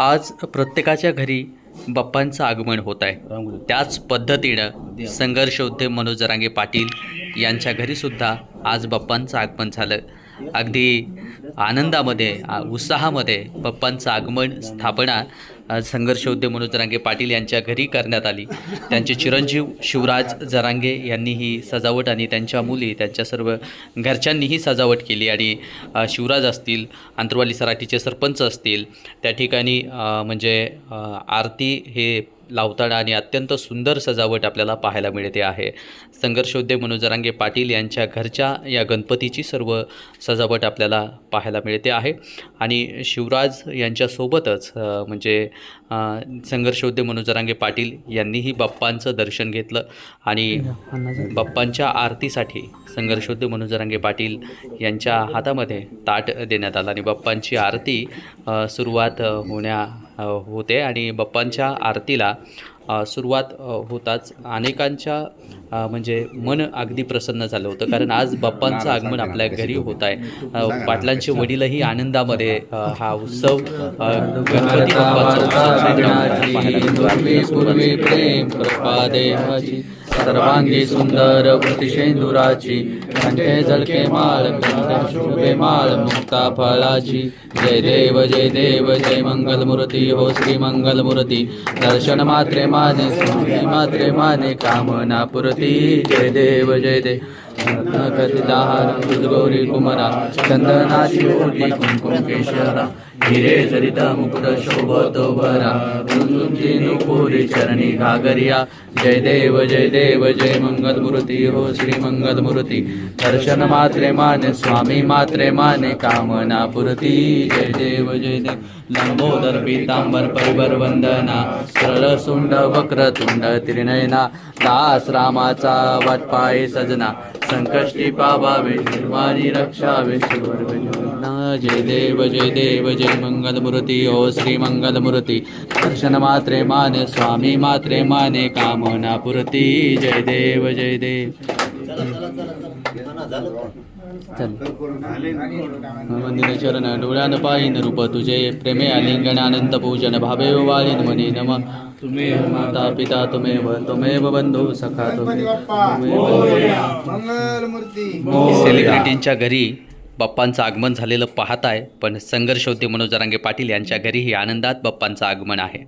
आज प्रत्येकाच्या घरी बाप्पांचं आगमन होत आहे. त्याच पद्धतीनं संघर्षयोद्धे मनोज जरांगे पाटील यांच्या घरीसुद्धा आज बाप्पांचं आगमन झालं. अगदी आनंदामध्ये उत्साहामध्ये पप्पांचं आगमन स्थापना संघर्ष उद्योग मनोज जरांगे पाटील यांच्या घरी करण्यात आली. त्यांचे चिरंजीव शिवराज जरांगे यांनी ही सजावट आणि त्यांच्या मुली त्यांच्या सर्व घरच्यांनीही सजावट केली आणि शिवराज असतील आंतरवाली सराठीचे सरपंच असतील त्या ठिकाणी म्हणजे आरती हे लावताना आणि अत्यंत सुंदर सजावट आपल्याला पाहायला मिळते आहे. संघर्षोद्य मनोजरांगे पाटील यांच्या घरच्या या गणपतीची सर्व सजावट आपल्याला पाहायला मिळते आहे. आणि शिवराज यांच्यासोबतच म्हणजे संघर्षोद्य मनोजरांगे पाटील यांनीही बाप्पांचं दर्शन घेतलं आणि बाप्पांच्या आरतीसाठी संघर्षोद्य मनोजरांगे पाटील यांच्या हातामध्ये ताट देण्यात आलं आणि बाप्पांची आरती सुरुवात होण्या होते आणि बाप्पांच्या आरतीला सुरुवात होताच. अनेकांच्या म्हणजे मन अगदी प्रसन्न झालं होतं. कारण आज बाप्पांचं आगमन आपल्या घरी होत आहे. पाटलांचे वडीलही आनंदामध्ये हा उत्सव गणपती बाप्पाचा उत्सव सर्वांगी सुंदर वृतिशेंदुराची कंठे झलके माळ शुभे माळ मुक्ता फळाची जय देव जय देव जय मंगल मूर्ती हो श्री मंगल मूर्ती दर्शन मात्रे माने स्वामी मात्रे माने कामना पुरती। जय देव जय देव कथिताहार गौरी कुमरा चंदनाची ओटी कुंकुम केशरा। हिरे जरिता मुकुट शोभत भरा कुंती नुपुरी चरणी घागरिया जय देव जय देव जय मंगल मूर्ती हो श्री मंगल मूर्ती दर्शन मात्रे माने स्वामी मात्रे माने कामना पुरती. जय देव जय देव. लंबोदर पीतांबर परिबर वंदना. सरळ सुंड वक्रतुंड त्रिनयना. दास रामाचा वाटपाय सजना. संकष्टी पावावे निर्वाणी रक्षावे सुवर्गना जय देव जय देव जय मंगल मूर्ती ओ श्री मंगल मूर्ती दर्शन मात्रे माने स्वामी मात्रे माने कामना पुरती. जय देव जय देव. चल मंदिर चरण डोळ्यान पाहिन रूप तुझे प्रेमे आलिंगन अनंत पूजन भावे वाळीन मनी नम. तुम्ही माता पिता तुमेव तुमेव बंधू सखा मूर्ती सेलिब्रिटींच्या घरी बाप्पांचं आगमन झालेलं पाहताय पण संघर्ष होते मनोज जरांगे पाटील यांच्या घरीही आनंदात बाप्पांचं आगमन आहे.